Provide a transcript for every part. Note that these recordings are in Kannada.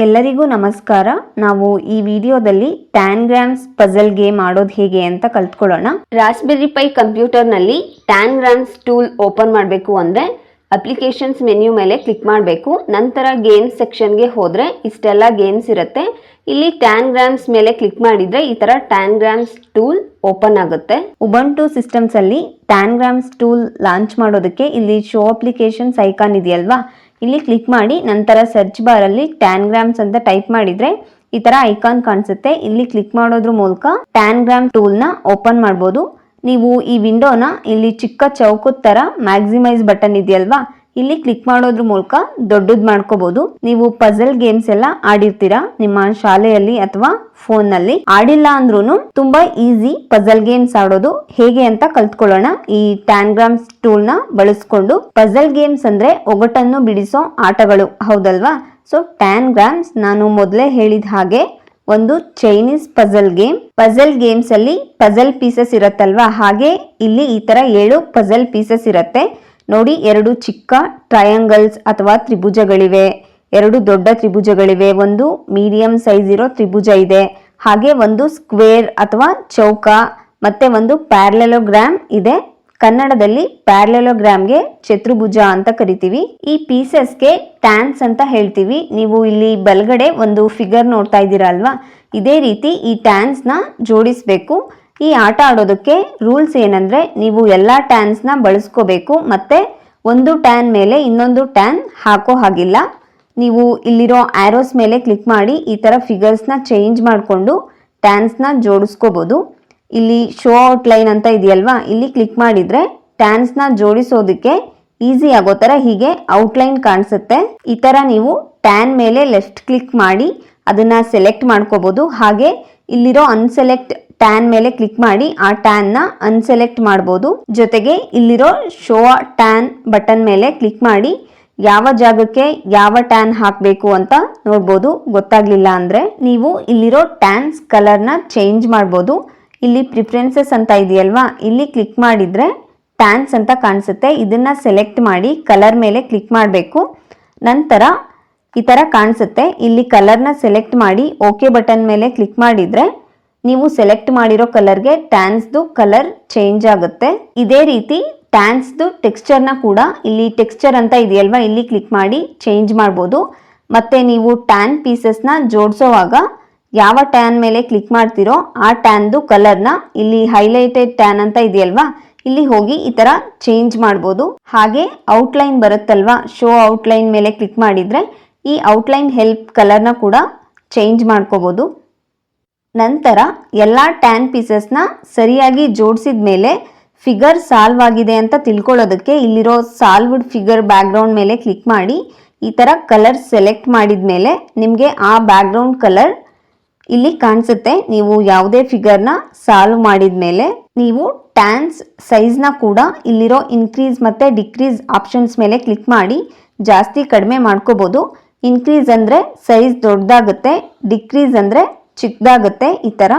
ಎಲ್ಲರಿಗೂ ನಮಸ್ಕಾರ. ನಾವು ಈ ವಿಡಿಯೋದಲ್ಲಿ ಟ್ಯಾನ್ಗ್ರಾಮ್ಸ್ ಪಜಲ್ ಗೇಮ್ ಆಡೋದು ಹೇಗೆ ಅಂತ ಕಲ್ತ್ಕೊಳ್ಳೋಣ. ರಾಸ್ಬೆರಿ ಪೈ ಕಂಪ್ಯೂಟರ್ನಲ್ಲಿ ಟ್ಯಾನ್ಗ್ರಾಮ್ಸ್ ಟೂಲ್ ಓಪನ್ ಮಾಡಬೇಕು ಅಂದರೆ ಅಪ್ಲಿಕೇಶನ್ಸ್ ಮೆನ್ಯೂ ಮೇಲೆ ಕ್ಲಿಕ್ ಮಾಡಬೇಕು. ನಂತರ ಗೇಮ್ಸ್ ಸೆಕ್ಷನ್ಗೆ ಹೋದರೆ ಇಷ್ಟೆಲ್ಲ ಗೇಮ್ಸ್ ಇರುತ್ತೆ. ಇಲ್ಲಿ ಟ್ಯಾನ್ಗ್ರಾಮ್ಸ್ ಮೇಲೆ ಕ್ಲಿಕ್ ಮಾಡಿದರೆ ಈ ಥರ ಟ್ಯಾನ್ಗ್ರಾಮ್ಸ್ ಟೂಲ್ ಓಪನ್ ಆಗುತ್ತೆ. ಉಬನ್ ಟೂ ಸಿಸ್ಟಮ್ಸಲ್ಲಿ ಟ್ಯಾನ್ ಗ್ರಾಮ್ಸ್ ಟೂಲ್ ಲಾಂಚ್ ಮಾಡೋದಕ್ಕೆ ಇಲ್ಲಿ ಶೋ ಅಪ್ಲಿಕೇಶನ್ಸ್ ಐಕಾನ್ ಇದೆಯಲ್ವಾ? ಇಲ್ಲಿ ಕ್ಲಿಕ್ ಮಾಡಿ, ನಂತರ ಸರ್ಚ್ ಬಾರಲ್ಲಿ ಟ್ಯಾನ್ಗ್ರಾಮ್ಸ್ ಅಂತ ಟೈಪ್ ಮಾಡಿದ್ರೆ ಈ ತರ ಐಕಾನ್ ಕಾಣಿಸುತ್ತೆ. ಇಲ್ಲಿ ಕ್ಲಿಕ್ ಮಾಡೋದ್ರ ಮೂಲಕ ಟ್ಯಾನ್ಗ್ರಾಮ್ ಟೂಲ್ನ ಓಪನ್ ಮಾಡ್ಬೋದು. ನೀವು ಈ ವಿಂಡೋನ ಇಲ್ಲಿ ಚಿಕ್ಕ ಚೌಕದ ತರ ಮ್ಯಾಕ್ಸಿಮೈಸ್ ಬಟನ್ ಇದೆಯಲ್ವಾ ಇಲ್ಲಿ ಕ್ಲಿಕ್ ಮಾಡೋದ್ರ ಮೂಲಕ ದೊಡ್ಡದ್ ಮಾಡ್ಕೋಬಹುದು ನೀವು ಪಜಲ್ ಗೇಮ್ಸ್ ಎಲ್ಲ ಆಡಿರ್ತೀರಾ? ನಿಮ್ಮ ಶಾಲೆಯಲ್ಲಿ ಅಥವಾ ಫೋನ್ನಲ್ಲಿ? ಆಡಿಲ್ಲ ಅಂದ್ರೂ ತುಂಬಾ ಈಸಿ ಪಜಲ್ ಗೇಮ್ಸ್ ಆಡೋದು. ಹೇಗೆ ಅಂತ ಕಲ್ತ್ಕೊಳ್ಳೋಣ. ಈ ಟ್ಯಾನ್ಗ್ರಾಮ್ಸ್ ಟೂಲ್ನ ಬಳಸ್ಕೊಂಡು ಪಜಲ್ ಗೇಮ್ಸ್ ಅಂದ್ರೆ ಒಗಟನ್ನು ಬಿಡಿಸೋ ಆಟಗಳು. ಹೌದಲ್ವಾ? ಸೊ ಟ್ಯಾನ್ಗ್ರಾಮ್ಸ್ ನಾನು ಮೊದಲೇ ಹೇಳಿದ ಹಾಗೆ ಒಂದು Chinese puzzle game puzzle games ಅಲ್ಲಿ ಪಜಲ್ ಪೀಸಸ್ ಇರತ್ತಲ್ವಾ? ಹಾಗೆ ಇಲ್ಲಿ ಈ ತರ ಏಳು ಪಜಲ್ ಪೀಸಸ್ ಇರತ್ತೆ. ನೋಡಿ, ಎರಡು ಚಿಕ್ಕ ಟ್ರಯಾಂಗಲ್ಸ್ ಅಥವಾ ತ್ರಿಭುಜಗಳಿವೆ. ಎರಡು ದೊಡ್ಡ ತ್ರಿಭುಜಗಳಿವೆ. ಒಂದು ಮೀಡಿಯಂ ಸೈಜ್ ಇರೋ ತ್ರಿಭುಜ ಇದೆ. ಹಾಗೆ ಒಂದು ಸ್ಕ್ವೇರ್ ಅಥವಾ ಚೌಕ, ಮತ್ತೆ ಒಂದು ಪ್ಯಾರ್ಲೆಲೋಗ್ರಾಮ್ ಇದೆ. ಕನ್ನಡದಲ್ಲಿ ಪ್ಯಾರ್ಲೆಲೋಗ್ರಾಮ್ಗೆ ಚತುರ್ಭುಜ ಅಂತ ಕರಿತೀವಿ. ಈ ಪೀಸಸ್ಗೆ ಟ್ಯಾನ್ಸ್ ಅಂತ ಹೇಳ್ತೀವಿ. ನೀವು ಇಲ್ಲಿ ಬಲಗಡೆ ಒಂದು ಫಿಗರ್ ನೋಡ್ತಾ ಇದ್ದೀರಾ ಅಲ್ವಾ? ಇದೇ ರೀತಿ ಈ ಟ್ಯಾನ್ಸ್ನ ಜೋಡಿಸ್ಬೇಕು. ಈ ಆಟ ಆಡೋದಕ್ಕೆ ರೂಲ್ಸ್ ಏನಂದ್ರೆ ನೀವು ಎಲ್ಲ ಟ್ಯಾನ್ಸ್ನ ಬಳಸ್ಕೋಬೇಕು, ಮತ್ತೆ ಒಂದು ಟ್ಯಾನ್ ಮೇಲೆ ಇನ್ನೊಂದು ಟ್ಯಾನ್ ಹಾಕೋ ಹಾಗಿಲ್ಲ. ನೀವು ಇಲ್ಲಿರೋ ಆ್ಯರೋಸ್ ಮೇಲೆ ಕ್ಲಿಕ್ ಮಾಡಿ ಈ ಥರ ಫಿಗರ್ಸ್ನ ಚೇಂಜ್ ಮಾಡಿಕೊಂಡು ಟ್ಯಾನ್ಸ್ನ ಜೋಡಿಸ್ಕೋಬೋದು. ಇಲ್ಲಿ ಶೋ ಔಟ್ಲೈನ್ ಅಂತ ಇದೆಯಲ್ವಾ, ಇಲ್ಲಿ ಕ್ಲಿಕ್ ಮಾಡಿದ್ರೆ ಟ್ಯಾನ್ಸ್ನ ಜೋಡಿಸೋದಕ್ಕೆ ಈಸಿ ಆಗೋ ಥರ ಹೀಗೆ ಔಟ್ಲೈನ್ ಕಾಣಿಸುತ್ತೆ. ಈ ಥರ ನೀವು ಟ್ಯಾನ್ ಮೇಲೆ ಲೆಫ್ಟ್ ಕ್ಲಿಕ್ ಮಾಡಿ ಅದನ್ನ ಸೆಲೆಕ್ಟ್ ಮಾಡ್ಕೋಬಹುದು ಹಾಗೆ ಇಲ್ಲಿರೋ ಅನ್ಸೆಲೆಕ್ಟ್ ಟ್ಯಾನ್ ಮೇಲೆ ಕ್ಲಿಕ್ ಮಾಡಿ ಆ ಟ್ಯಾನ್ನ ಅನ್ಸೆಲೆಕ್ಟ್ ಮಾಡಬಹುದು ಜೊತೆಗೆ ಇಲ್ಲಿರೋ ಶೋ ಟ್ಯಾನ್ ಬಟನ್ ಮೇಲೆ ಕ್ಲಿಕ್ ಮಾಡಿ ಯಾವ ಜಾಗಕ್ಕೆ ಯಾವ ಟ್ಯಾನ್ ಹಾಕಬೇಕು ಅಂತ ನೋಡ್ಬೋದು. ಗೊತ್ತಾಗ್ಲಿಲ್ಲ ಅಂದ್ರೆ ನೀವು ಇಲ್ಲಿರೋ ಟ್ಯಾನ್ಸ್ ಕಲರ್ನ ಚೇಂಜ್ ಮಾಡ್ಬೋದು. ಇಲ್ಲಿ ಪ್ರಿಫರೆನ್ಸಸ್ ಅಂತ ಇದೆಯಲ್ವಾ? ಇಲ್ಲಿ ಕ್ಲಿಕ್ ಮಾಡಿದ್ರೆ ಟ್ಯಾನ್ಸ್ ಅಂತ ಕಾಣಿಸುತ್ತೆ. ಇದನ್ನ ಸೆಲೆಕ್ಟ್ ಮಾಡಿ ಕಲರ್ ಮೇಲೆ ಕ್ಲಿಕ್ ಮಾಡಬೇಕು. ನಂತರ ಈ ಥರ ಕಾಣಿಸುತ್ತೆ. ಇಲ್ಲಿ ಕಲರ್ನ ಸೆಲೆಕ್ಟ್ ಮಾಡಿ ಓಕೆ ಬಟನ್ ಮೇಲೆ ಕ್ಲಿಕ್ ಮಾಡಿದ್ರೆ ನೀವು ಸೆಲೆಕ್ಟ್ ಮಾಡಿರೋ ಕಲರ್ಗೆ ಟ್ಯಾನ್ಸ್ದು ಕಲರ್ ಚೇಂಜ್ ಆಗುತ್ತೆ. ಇದೇ ರೀತಿ ಟ್ಯಾನ್ಸ್ದು ಟೆಕ್ಸ್ಚರ್ನ ಕೂಡ ಇಲ್ಲಿ ಟೆಕ್ಸ್ಚರ್ ಅಂತ ಇದೆಯಲ್ವಾ? ಇಲ್ಲಿ ಕ್ಲಿಕ್ ಮಾಡಿ ಚೇಂಜ್ ಮಾಡ್ಬೋದು. ಮತ್ತೆ ನೀವು ಟ್ಯಾನ್ ಪೀಸಸ್ನ ಜೋಡಿಸೋವಾಗ ಯಾವ ಟ್ಯಾನ್ ಮೇಲೆ ಕ್ಲಿಕ್ ಮಾಡ್ತೀರೋ ಆ ಟ್ಯಾನ್ದು ಕಲರ್ನ ಇಲ್ಲಿ ಹೈಲೈಟೆಡ್ ಟ್ಯಾನ್ ಅಂತ ಇದೆಯಲ್ವಾ? ಇಲ್ಲಿ ಹೋಗಿ ಈ ಥರ ಚೇಂಜ್ ಮಾಡ್ಬೋದು. ಹಾಗೆ ಔಟ್ಲೈನ್ ಬರುತ್ತಲ್ವಾ? ಶೋ ಔಟ್ಲೈನ್ ಮೇಲೆ ಕ್ಲಿಕ್ ಮಾಡಿದರೆ ಈ ಔಟ್ಲೈನ್ ಹೆಲ್ಪ್ ಕಲರ್ನ ಕೂಡ ಚೇಂಜ್ ಮಾಡ್ಕೋಬಹುದು ನಂತರ ಎಲ್ಲ ಟ್ಯಾನ್ ಪೀಸಸ್ನ ಸರಿಯಾಗಿ ಜೋಡಿಸಿದ ಮೇಲೆ ಫಿಗರ್ ಸಾಲ್ವ್ ಆಗಿದೆ ಅಂತ ತಿಳ್ಕೊಳ್ಳೋದಕ್ಕೆ ಇಲ್ಲಿರೋ ಸಾಲ್ವ್ಡ್ ಫಿಗರ್ ಬ್ಯಾಕ್ಗ್ರೌಂಡ್ ಮೇಲೆ ಕ್ಲಿಕ್ ಮಾಡಿ, ಈ ಥರ ಕಲರ್ ಸೆಲೆಕ್ಟ್ ಮಾಡಿದ ಮೇಲೆ ನಿಮಗೆ ಆ ಬ್ಯಾಕ್ಗ್ರೌಂಡ್ ಕಲರ್ ಇಲ್ಲಿ ಕಾಣಿಸುತ್ತೆ. ನೀವು ಯಾವುದೇ ಫಿಗರ್ನ ಸಾಲ್ವ್ ಮಾಡಿದ ಮೇಲೆ ನೀವು ಟ್ಯಾನ್ಸ್ ಸೈಜ್ನ ಕೂಡ ಇಲ್ಲಿರೋ ಇನ್ಕ್ರೀಸ್ ಮತ್ತು ಡಿಕ್ರೀಸ್ ಆಪ್ಷನ್ಸ್ ಮೇಲೆ ಕ್ಲಿಕ್ ಮಾಡಿ, ಜಾಸ್ತಿ ಕಡಿಮೆ ಮಾಡ್ಕೋಬೋದು. ಇನ್ಕ್ರೀಸ್ ಅಂದರೆ ಸೈಜ್ ದೊಡ್ಡದಾಗುತ್ತೆ ಡಿಕ್ರೀಸ್ ಅಂದರೆ ಚಿಕ್ಕದಾಗುತ್ತೆ ಈ ಥರ.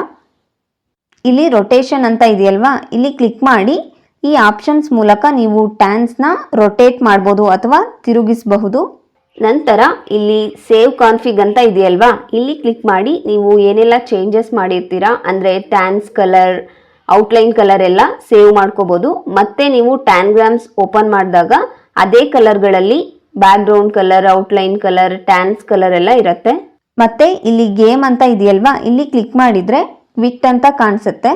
ಇಲ್ಲಿ ರೊಟೇಷನ್ ಅಂತ ಇದೆಯಲ್ವಾ? ಇಲ್ಲಿ ಕ್ಲಿಕ್ ಮಾಡಿ ಈ ಆಪ್ಷನ್ಸ್ ಮೂಲಕ ನೀವು ಟ್ಯಾನ್ಸ್ನ ರೊಟೇಟ್ ಮಾಡ್ಬೋದು ಅಥವಾ ತಿರುಗಿಸಬಹುದು. ನಂತರ ಇಲ್ಲಿ ಸೇವ್ ಕಾನ್ಫಿಗ್ ಅಂತ ಇದೆಯಲ್ವಾ? ಇಲ್ಲಿ ಕ್ಲಿಕ್ ಮಾಡಿ ನೀವು ಏನೆಲ್ಲ ಚೇಂಜಸ್ ಮಾಡಿರ್ತೀರಾ? ಅಂದರೆ ಟ್ಯಾನ್ಸ್ ಕಲರ್ ಔಟ್ಲೈನ್ ಕಲರ್ ಎಲ್ಲ ಸೇವ್ ಮಾಡ್ಕೋಬೋದು. ಮತ್ತೆ ನೀವು ಟ್ಯಾನ್ಗ್ರಾಮ್ಸ್ ಓಪನ್ ಮಾಡಿದಾಗ ಅದೇ ಕಲರ್ಗಳಲ್ಲಿ background colour outline colour tans colour ಎಲ್ಲ ಇರುತ್ತೆ. ಮತ್ತೆ ಇಲ್ಲಿ ಗೇಮ್ ಅಂತ ಇದೆಯಲ್ವಾ? ಇಲ್ಲಿ ಕ್ಲಿಕ್ ಮಾಡಿದ್ರೆ ಕ್ವಿಟ್ ಅಂತ ಕಾಣಿಸುತ್ತೆ.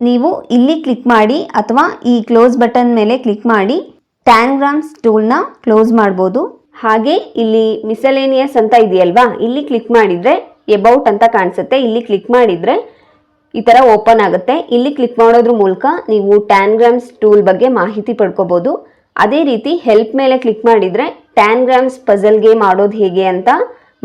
ನೀವು ಇಲ್ಲಿ ಕ್ಲಿಕ್ ಮಾಡಿ ಅಥವಾ ಈ ಕ್ಲೋಸ್ ಬಟನ್ ಮೇಲೆ ಕ್ಲಿಕ್ ಮಾಡಿ ಟ್ಯಾನ್ಗ್ರಾಮ್ಸ್ ಟೂಲ್ನ ಕ್ಲೋಸ್ ಮಾಡ್ಬೋದು. ಹಾಗೆ ಇಲ್ಲಿ ಮಿಸಲೇನಿಯಸ್ ಅಂತ ಇದೆಯಲ್ವಾ? ಇಲ್ಲಿ ಕ್ಲಿಕ್ ಮಾಡಿದ್ರೆ ಎಬೌಟ್ ಅಂತ ಕಾಣಿಸುತ್ತೆ. ಇಲ್ಲಿ ಕ್ಲಿಕ್ ಮಾಡಿದ್ರೆ ಈ ಥರ ಓಪನ್ ಆಗುತ್ತೆ. ಇಲ್ಲಿ ಕ್ಲಿಕ್ ಮಾಡೋದ್ರ ಮೂಲಕ ನೀವು ಟ್ಯಾನ್ಗ್ರಾಮ್ಸ್ ಟೂಲ್ ಬಗ್ಗೆ ಮಾಹಿತಿ ಪಡ್ಕೋಬೋದು. ಅದೇ ರೀತಿ ಹೆಲ್ಪ್ ಮೇಲೆ ಕ್ಲಿಕ್ ಮಾಡಿದ್ರೆ ಟ್ಯಾನ್ಗ್ರಾಮ್ಸ್ ಗೇಮ್ ಆಡೋದು ಹೇಗೆ ಅಂತ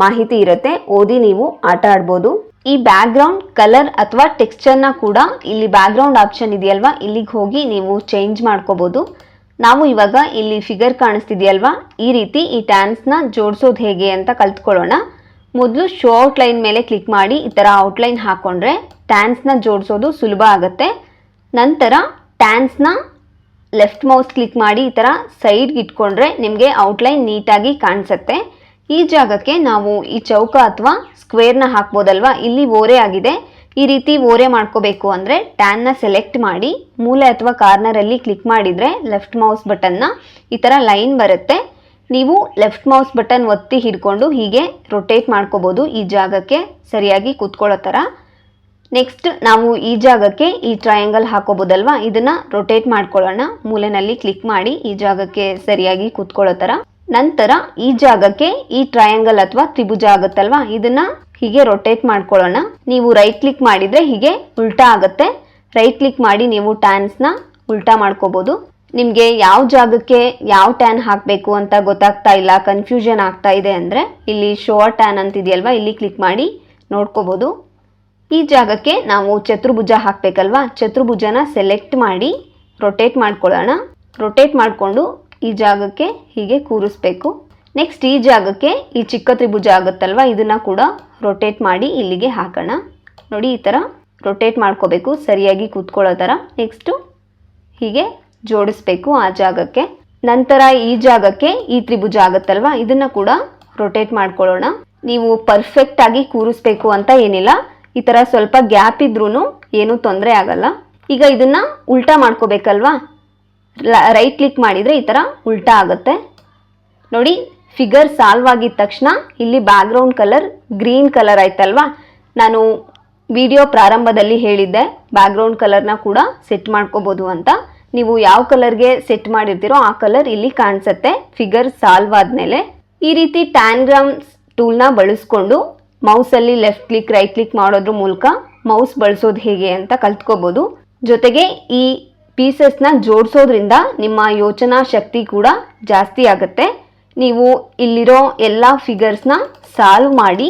ಮಾಹಿತಿ ಇರುತ್ತೆ, ಓದಿ ನೀವು ಆಟ ಆಡ್ಬೋದು. ಈ ಬ್ಯಾಕ್ಗ್ರೌಂಡ್ ಕಲರ್ ಅಥವಾ ಟೆಕ್ಸ್ಚರ್ನ ಕೂಡ ಇಲ್ಲಿ ಬ್ಯಾಕ್ಗ್ರೌಂಡ್ ಆಪ್ಷನ್ ಇದೆಯಲ್ವಾ? ಇಲ್ಲಿಗೆ ಹೋಗಿ ನೀವು ಚೇಂಜ್ ಮಾಡ್ಕೋಬೋದು. ನಾವು ಇವಾಗ ಇಲ್ಲಿ ಫಿಗರ್ ಕಾಣಿಸ್ತಿದೆಯಲ್ವಾ? ಈ ರೀತಿ ಈ ಟ್ಯಾನ್ಸ್ನ ಜೋಡಿಸೋದು ಹೇಗೆ ಅಂತ ಕಲ್ತ್ಕೊಳ್ಳೋಣ. ಮೊದಲು ಶೋ ಔಟ್ಲೈನ್ ಮೇಲೆ ಕ್ಲಿಕ್ ಮಾಡಿ ಈ ಥರ ಔಟ್ಲೈನ್ ಹಾಕ್ಕೊಂಡ್ರೆ ಟ್ಯಾನ್ಸ್ನ ಜೋಡಿಸೋದು ಸುಲಭ ಆಗುತ್ತೆ. ನಂತರ ಟ್ಯಾನ್ಸ್ನ ಲೆಫ್ಟ್ ಮೌಸ್ ಕ್ಲಿಕ್ ಮಾಡಿ ಈ ಥರ ಸೈಡ್ಗೆ ಇಟ್ಕೊಂಡ್ರೆ ನಿಮಗೆ ಔಟ್ಲೈನ್ ನೀಟಾಗಿ ಕಾಣಿಸುತ್ತೆ. ಈ ಜಾಗಕ್ಕೆ ನಾವು ಈ ಚೌಕ ಅಥವಾ ಸ್ಕ್ವೇರ್ನ ಹಾಕ್ಬೋದಲ್ವಾ? ಇಲ್ಲಿ ಓರೆ ಆಗಿದೆ. ಈ ರೀತಿ ಓರೆ ಮಾಡ್ಕೋಬೇಕು ಅಂದರೆ ಟ್ಯಾನ್ನ ಸೆಲೆಕ್ಟ್ ಮಾಡಿ, ಮೂಲೆ ಅಥವಾ ಕಾರ್ನರಲ್ಲಿ ಕ್ಲಿಕ್ ಮಾಡಿದರೆ ಲೆಫ್ಟ್ ಮೌಸ್ ಬಟನ್ನ ಈ ಥರ ಲೈನ್ ಬರುತ್ತೆ. ನೀವು ಲೆಫ್ಟ್ ಮೌಸ್ ಬಟನ್ ಒತ್ತಿ ಹಿಡ್ಕೊಂಡು ಹೀಗೆ ರೊಟೇಟ್ ಮಾಡ್ಕೋಬೋದು. ಈ ಜಾಗಕ್ಕೆ ಸರಿಯಾಗಿ ಕೂತ್ಕೊಳ್ಳೋ ಥರ ನೆಕ್ಸ್ಟ್ ನಾವು ಈ ಜಾಗಕ್ಕೆ ಈ ಟ್ರಯಾಂಗಲ್ ಹಾಕೋಬೋದಲ್ವಾ? ಇದನ್ನು ರೊಟೇಟ್ ಮಾಡ್ಕೊಳ್ಳೋಣ. ಮೂಲೆನಲ್ಲಿ ಕ್ಲಿಕ್ ಮಾಡಿ ಈ ಜಾಗಕ್ಕೆ ಸರಿಯಾಗಿ ಕೂತ್ಕೊಳ್ಳೋ ಥರ ನಂತರ ಈ ಜಾಗಕ್ಕೆ ಈ ಟ್ರಯಾಂಗಲ್ ಅಥವಾ ತ್ರಿಭುಜ ಆಗುತ್ತಲ್ವಾ? ಇದನ್ನ ಹೀಗೆ ರೊಟೇಟ್ ಮಾಡ್ಕೊಳ್ಳೋಣ. ನೀವು ರೈಟ್ ಕ್ಲಿಕ್ ಮಾಡಿದ್ರೆ ಹೀಗೆ ಉಲ್ಟಾ ಆಗುತ್ತೆ. ರೈಟ್ ಕ್ಲಿಕ್ ಮಾಡಿ ನೀವು ಟ್ಯಾನ್ಸ್ನ ಉಲ್ಟಾ ಮಾಡ್ಕೋಬಹುದು ನಿಮಗೆ ಯಾವ ಜಾಗಕ್ಕೆ ಯಾವ ಟ್ಯಾನ್ ಹಾಕಬೇಕು ಅಂತ ಗೊತ್ತಾಗ್ತಾ ಇಲ್ಲ ಕನ್ಫ್ಯೂಷನ್ ಆಗ್ತಾ ಇದೆ ಅಂದರೆ ಇಲ್ಲಿ ಶೋರ್ ಟ್ಯಾನ್ ಅಂತಿದೆಯಲ್ವಾ? ಇಲ್ಲಿ ಕ್ಲಿಕ್ ಮಾಡಿ ನೋಡ್ಕೋಬೋದು. ಈ ಜಾಗಕ್ಕೆ ನಾವು ಚತುರ್ಭುಜ ಹಾಕಬೇಕಲ್ವಾ? ಚತುರ್ಭುಜನ ಸೆಲೆಕ್ಟ್ ಮಾಡಿ ರೊಟೇಟ್ ಮಾಡ್ಕೊಳ್ಳೋಣ. ರೊಟೇಟ್ ಮಾಡಿಕೊಂಡು ಈ ಜಾಗಕ್ಕೆ ಹೀಗೆ ಕೂರಿಸ್ಬೇಕು. ನೆಕ್ಸ್ಟ್ ಈ ಜಾಗಕ್ಕೆ ಈ ಚಿಕ್ಕ ತ್ರಿಭುಜ ಆಗುತ್ತಲ್ವ? ಇದನ್ನು ಕೂಡ ರೊಟೇಟ್ ಮಾಡಿ ಇಲ್ಲಿಗೆ ಹಾಕೋಣ. ನೋಡಿ, ಈ ಥರ ರೊಟೇಟ್ ಮಾಡ್ಕೋಬೇಕು, ಸರಿಯಾಗಿ ಕೂತ್ಕೊಳ್ಳೋ ಥರ ನೆಕ್ಸ್ಟು ಹೀಗೆ ಜೋಡಿಸ್ಬೇಕು ಆ ಜಾಗಕ್ಕೆ. ನಂತರ ಈ ಜಾಗಕ್ಕೆ ಈ ತ್ರಿಭುಜ ಆಗುತ್ತಲ್ವ? ಇದನ್ನ ಕೂಡ ರೊಟೇಟ್ ಮಾಡ್ಕೊಳ್ಳೋಣ. ನೀವು ಪರ್ಫೆಕ್ಟ್ ಆಗಿ ಕೂರಿಸ್ಬೇಕು ಅಂತ ಏನಿಲ್ಲ. ಈ ಥರ ಸ್ವಲ್ಪ ಗ್ಯಾಪ್ ಇದ್ರೂ ಏನೂ ತೊಂದರೆ ಆಗಲ್ಲ. ಈಗ ಇದನ್ನ ಉಲ್ಟಾ ಮಾಡ್ಕೋಬೇಕಲ್ವಾ? ರೈಟ್ ಕ್ಲಿಕ್ ಮಾಡಿದರೆ ಈ ಥರ ಉಲ್ಟಾ ಆಗುತ್ತೆ. ನೋಡಿ ಫಿಗರ್ ಸಾಲ್ವ್ ಆಗಿದ ತಕ್ಷಣ ಇಲ್ಲಿ ಬ್ಯಾಕ್ಗ್ರೌಂಡ್ ಕಲರ್ ಗ್ರೀನ್ ಕಲರ್ ಆಯ್ತಲ್ವಾ? ನಾನು ವಿಡಿಯೋ ಪ್ರಾರಂಭದಲ್ಲಿ ಹೇಳಿದ್ದೆ ಬ್ಯಾಕ್ಗ್ರೌಂಡ್ ಕಲರ್ನ ಕೂಡ ಸೆಟ್ ಮಾಡ್ಕೋಬೋದು ಅಂತ. ನೀವು ಯಾವ ಕಲರ್ಗೆ ಸೆಟ್ ಮಾಡಿರ್ತೀರೋ ಆ ಕಲರ್ ಇಲ್ಲಿ ಕಾಣಿಸುತ್ತೆ ಫಿಗರ್ ಸಾಲ್ವ್ ಆದಮೇಲೆ. ಈ ರೀತಿ ಟ್ಯಾನ್ಗ್ರಾಮ್ಸ್ ಟೂಲ್ನ ಬಳಸ್ಕೊಂಡು ಮೌಸಲ್ಲಿ ಲೆಫ್ಟ್ ಕ್ಲಿಕ್ ರೈಟ್ ಕ್ಲಿಕ್ ಮಾಡೋದ್ರ ಮೂಲಕ ಮೌಸ್ ಬಳಸೋದು ಹೇಗೆ ಅಂತ ಕಲ್ತ್ಕೋಬೋದು. ಜೊತೆಗೆ ಈ ಪೀಸಸ್ನ ಜೋಡಿಸೋದ್ರಿಂದ ನಿಮ್ಮ ಯೋಚನಾ ಶಕ್ತಿ ಕೂಡ ಜಾಸ್ತಿ ಆಗುತ್ತೆ. ನೀವು ಇಲ್ಲಿರೋ ಎಲ್ಲ ಫಿಗರ್ಸ್ನ ಸಾಲ್ವ್ ಮಾಡಿ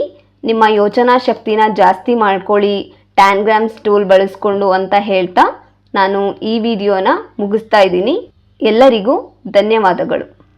ನಿಮ್ಮ ಯೋಚನಾ ಶಕ್ತಿನ ಜಾಸ್ತಿ ಮಾಡ್ಕೊಳ್ಳಿ ಟ್ಯಾನ್ಗ್ರಾಮ್ಸ್ ಟೂಲ್ ಬಳಸ್ಕೊಂಡು ಅಂತ ಹೇಳ್ತಾ ನಾನು ಈ ವಿಡಿಯೋನ ಮುಗಿಸ್ತಾ ಇದ್ದೀನಿ. ಎಲ್ಲರಿಗೂ ಧನ್ಯವಾದಗಳು.